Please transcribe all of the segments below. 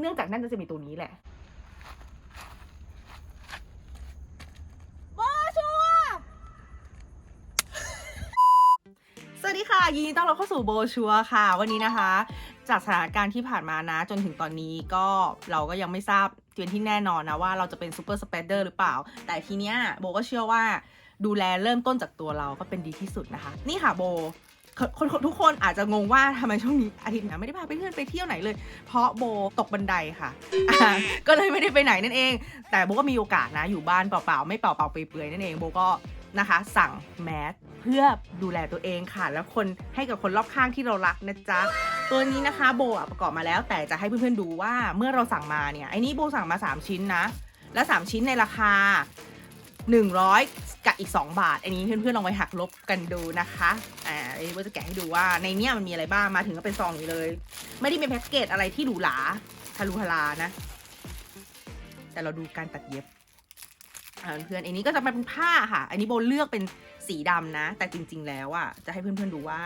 เนื่องจากนั่นจะมีตัวนี้แหละโบชัวสวัสดีค่ะ ยินดีต้อนรับเข้าสู่โบชัวค่ะ วันนี้นะคะ จากสถานการณ์ที่ผ่านมานะ จนถึงตอนนี้ก็เราก็ยังไม่ทราบเป็นที่แน่นอนนะว่าเราจะเป็นซูเปอร์สเปเดอร์หรือเปล่า แต่ทีเนี้ยโบก็เชื่อว่าดูแลเริ่มต้นจากตัวเราก็เป็นดีที่สุดนะคะ นี่ค่ะโบ คนทุกคนอาจจะงงว่าทำไมช่วงนี้อาทิตย์นี้ไม่ได้พาไปเพื่อนไปเที่ยวไหนเลย เพราะโบตกบันไดค่ะ ก็เลยไม่ได้ไปไหนนั่นเอง แต่โบก็มีโอกาสนะอยู่บ้านเปล่าๆไม่เปล่าๆเปลือยๆนั่นเองโบก็นะคะสั่งแมสเพื่อดูแลตัวเองค่ะ แล้วคนให้กับคนรอบข้างที่เรารักนะจ๊ะ ตัวนี้นะคะโบอะประกอบมาแล้ว แต่จะให้เพื่อนๆดูว่าเมื่อเราสั่งมาเนี่ยไอ้นี่โบสั่งมา 3 ชิ้นนะ และ 3 ชิ้นในราคา 100 กับอีก 2 บาท อันนี้เพื่อนๆลองไปหักลบกันดูนะคะอ่า ไอ้โบจะแกะให้ดูว่าในเนี้ยมันมีอะไรบ้างมาถึงก็เป็นซองนี้เลย ไม่ได้เป็นแพ็กเกจอะไรที่หรูหราทะลุทลานะ แต่เราดูการตัดเย็บเพื่อนๆอันนี้ก็จะเป็นผ้าค่ะ อันนี้โบเลือกเป็นสีดำนะ แต่จริง ๆ แล้วอะจะให้เพื่อนๆดูว่า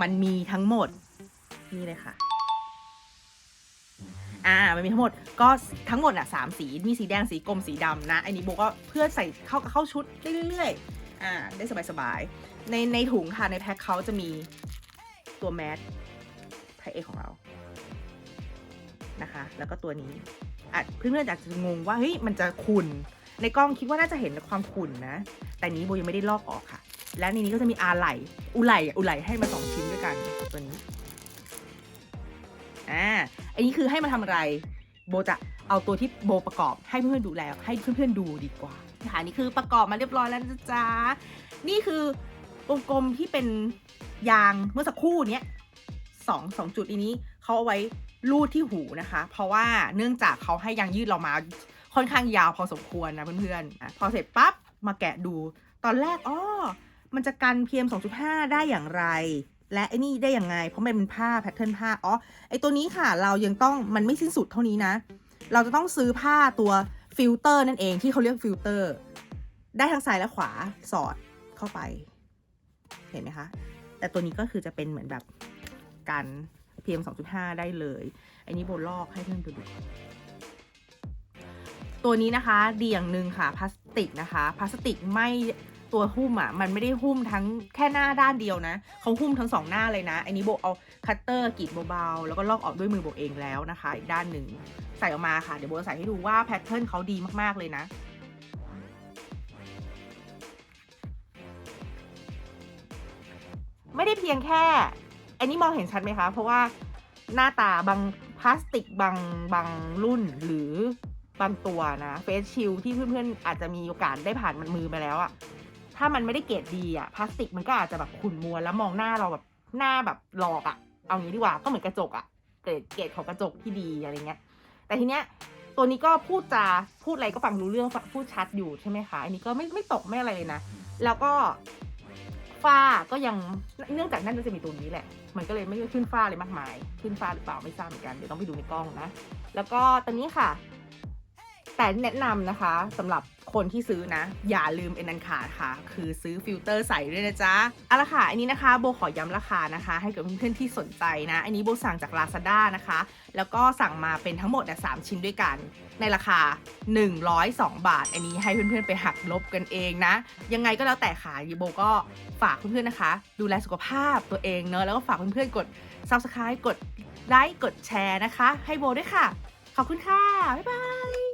มันมีทั้งหมดนี่เลยค่ะอ่ามันมีทั้งหมดก็ทั้งหมดอะสามสี มีสีแดงสีกรมสีดำนะ อันนี้โบก็เพื่อใส่เข้าเข้าชุดเรื่อยๆ อ่าได้สบายๆ ในในถุงค่ะในแพ็คเขาจะมีตัวแมสพระเอกของเรานะคะ แล้วก็ตัวนี้อะเพื่อนๆอาจจะงงว่าเฮ้ยมันจะขุ่นในกล้องคิดว่าน่าจะเห็นความขุ่นนะ แต่นี้โบยังไม่ได้ลอกออกค่ะ และในนี้ก็จะมีอาไหลอุไหลอุไหลให้มาสองชิ้นด้วยกันตัวนี้อ่าอันนี้คือให้มาทำอะไร โบจะเอาตัวที่โบประกอบให้เพื่อนๆดูแล้ว ให้เพื่อนๆดูดีกว่า นะคะนี่คือประกอบมาเรียบร้อยแล้วนะจ๊ะนี่คือวงกลมที่เป็นยางเมื่อสักครู่เนี้ยสองสองจุดอันนี้เขาเอาไว้ลูดที่หูนะคะ เพราะว่าเนื่องจากเขาให้ยางยืดเรามาค่อนข้างยาวพอสมควรนะเพื่อนๆพอเสร็จปั๊บมาแกะดู ตอนแรกอ๋อมันจะกัน PM 2.5 ได้อย่างไร และไอ้นี่ได้อย่างไง เพราะมันเป็นผ้าแพทเทิร์นผ้าอ๋อไอ้ตัวนี้ค่ะ เรายังต้องมันไม่สิ้นสุดเท่านี้นะ เราจะต้องซื้อผ้าตัว ฟิลเตอร์นั่นเองที่เขาเรียกฟิลเตอร์ ได้ทั้งซ้ายและขวาสอดเข้าไป เห็นไหมคะ แต่ตัวนี้ก็คือจะเป็นเหมือนแบบกัน PM 2.5 ได้เลย อันี้โบลอกให้เพื่อนดูดูตัวนี้นะคะดีอย่างหนึ่งค่ะพลาสติกนะคะพลาสติกไม่ ตัวหุ้มอะมันไม่ได้หุ้มทั้งแค่หน้าด้านเดียวนะเขาหุ้มทั้งสองหน้าเลยนะ อันนี้โบเอาคัตเตอร์กรีดเบาๆแล้วก็ลอกออกด้วยมือโบเองแล้วนะคะ อีกด้านหนึ่งใส่ออกมาค่ะ เดี๋ยวโบใส่ให้ดูว่าแพทเทิร์นเขาดีมากๆเลยนะไม่ได้เพียงแค่ อันนี้มองเห็นชัดไหมคะ เพราะว่าหน้าตาบางพลาสติกบางบางรุ่นหรือบางตัวนะเฟสชิลที่เพื่อนๆ อาจจะมีโอกาสได้ผ่านมันมือมาแล้วอะ ถ้ามันไม่ได้เกรดดีอะพลาสติกมันก็อาจจะแบบขุ่นมัวแล้วมองหน้าเราแบบหน้าแบบหลอกอะเอางี้ดีกว่าก็เหมือนกระจกอะเกรดเกรดของกระจกที่ดีอะไรเงี้ย แต่ทีเนี้ยตัวนี้ก็พูดจาพูดอะไรก็ฟังรู้เรื่องพูดชัดอยู่ใช่ไหมคะอันนี้ก็ไม่ไม่ตกไม่อะไรเลยนะ แล้วก็ฝ้าก็ยังเนื่องจากนั่นจะมีตัวนี้แหละ มันก็เลยไม่ขึ้นฝ้าเลยมากมาย ขึ้นฝ้าหรือเปล่าไม่ทราบเหมือนกันเดี๋ยวต้องไปดูในกล้องนะ แล้วก็ตัวนี้ค่ะ แต่แนะนำนะคะสำหรับ คนที่ซื้อนะ อย่าลืมเอ็นันขาดค่ะ คือซื้อฟิลเตอร์ใส่ด้วยนะจ๊ะเอาละค่ะ อันนี้นะคะโบขอย้ำราคานะคะ ให้กับเพื่อนๆที่สนใจนะ อันนี้โบสั่งจาก Lazada นะคะ แล้วก็สั่งมาเป็นทั้งหมดสามชิ้นด้วยกัน ในราคา 102 บาท อันนี้ให้เพื่อนๆไปหักลบกันเองนะ ยังไงก็แล้วแต่ค่ะยีโบก็ฝากเพื่อนๆนะคะ ดูแลสุขภาพตัวเองเนอะแล้วก็ฝากเพื่อนๆกด Subscribe กดไลค์กดแชร์นะคะ ให้โบด้วยค่ะ ขอบคุณค่ะ บ๊ายบาย